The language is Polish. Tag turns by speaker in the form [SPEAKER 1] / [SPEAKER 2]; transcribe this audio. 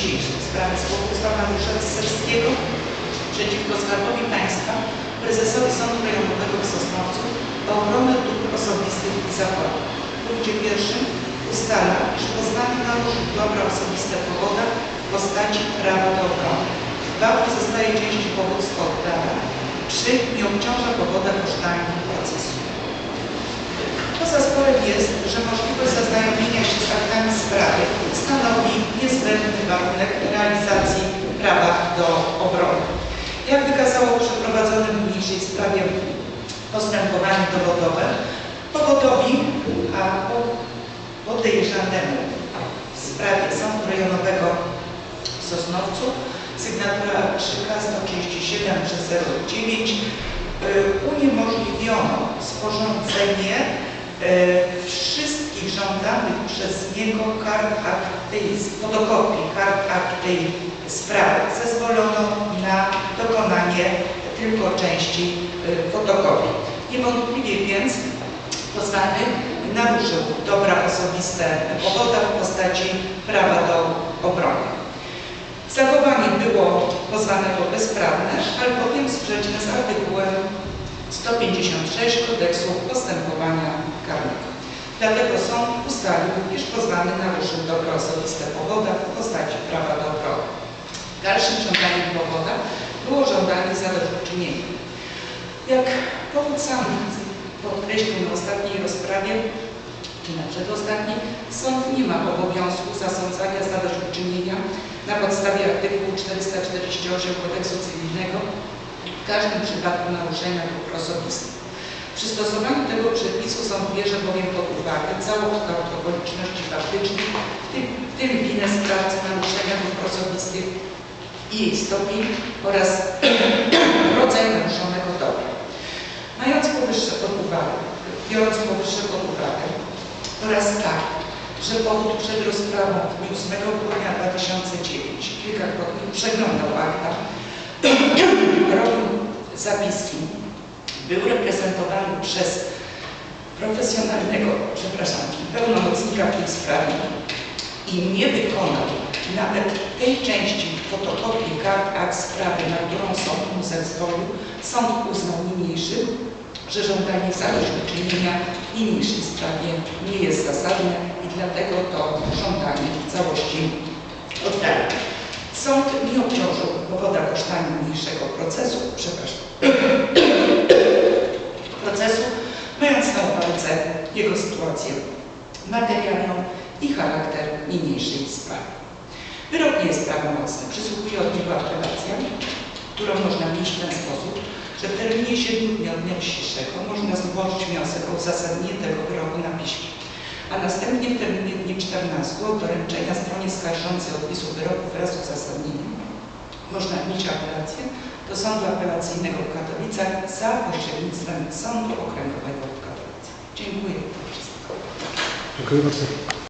[SPEAKER 1] dzisiejszej sprawy Słowactwa Mariusza Ssewskiego przeciwko Skarbowi Państwa, prezesowi Sądu Rejonowego w Sosnowcu o ochronę dóbr osobistych i zakładów. W punkcie pierwszym ustala, iż pozwany naruszył dobra osobiste powoda w postaci prawa do obrony. Gwałt zostaje części powództwa od prawa, przy nie obciąża powoda kosztami procesu. Poza sporem jest, że możliwość zaznajomienia się z aktami sprawy stanowi niezbędny warunek realizacji prawa do obrony. Jak wykazało przeprowadzone w niniejszej sprawie postępowanie dowodowe, powodowi, a po- podejrzanemu w sprawie Sądu Rejonowego w Sosnowcu, sygnatura szyka 137 przez 09, y, uniemożliwiono sporządzenie y, wszystkich żądanych przez niego kart akt tej, fotokopii kart akt tej sprawy. Zezwolono na dokonanie tylko części y, fotokopii. Niewątpliwie więc pozwany naruszył dobra osobiste powoda w postaci prawa do obrony. Zachowanie było pozwanego bezprawne, albowiem sprzeczne z artykułem 156 Kodeksu Postępowania Karnego. Dlatego sąd ustalił, iż pozwany naruszył dobro osobiste powoda w postaci prawa do obrony. Dalszym żądaniem powoda było żądanie zadośćuczynienia. Jak powód sam podkreślił na ostatniej rozprawie, czy na przedostatniej, sąd nie ma obowiązku zasądzania zadośćuczynienia na podstawie artykułu 448 Kodeksu Cywilnego w każdym przypadku naruszenia dóbr osobistych. Przy stosowaniu tego przepisu sąd bierze bowiem pod uwagę całokształt okoliczności faktycznych, w tym, w tym winę sprawcy naruszenia dóbr osobistych i jej stopień oraz rodzaj naruszonego dobra. Mając powyższe pod uwagę, biorąc powyższe pod uwagę oraz tak, że powód przed rozprawą w dniu 8 grudnia 2009 kilkakrotnie przeglądał akta, robił zapiski, był reprezentowany przez profesjonalnego, przepraszam, pełnomocnika w tej sprawie i nie wykonał nawet tej części fotokopii kart akt sprawy, na którą sąd mu zezwolił, sąd uznał niniejszy, że żądanie zadośćuczynienia w niniejszej sprawie nie jest zasadne i dlatego to żądanie w całości oddaje. Sąd nie obciążył powoda kosztami niniejszego procesu, przepraszam, uwadze jego sytuację materialną i charakter niniejszej sprawy. Wyrok nie jest prawomocny. Przysługuje od niego apelacja, którą można wnieść w ten sposób, że w terminie 7 dni od dnia dzisiejszego można złożyć wniosek o uzasadnienie tego wyroku na piśmie, a następnie w terminie dni 14 od doręczenia stronie skarżącej odpisu wyroku wraz z uzasadnieniem można wnieść apelację do Sądu Apelacyjnego w Katowicach za pośrednictwem Sądu Okręgowego w Katowicach. Dziękuję.
[SPEAKER 2] Dziękuję bardzo.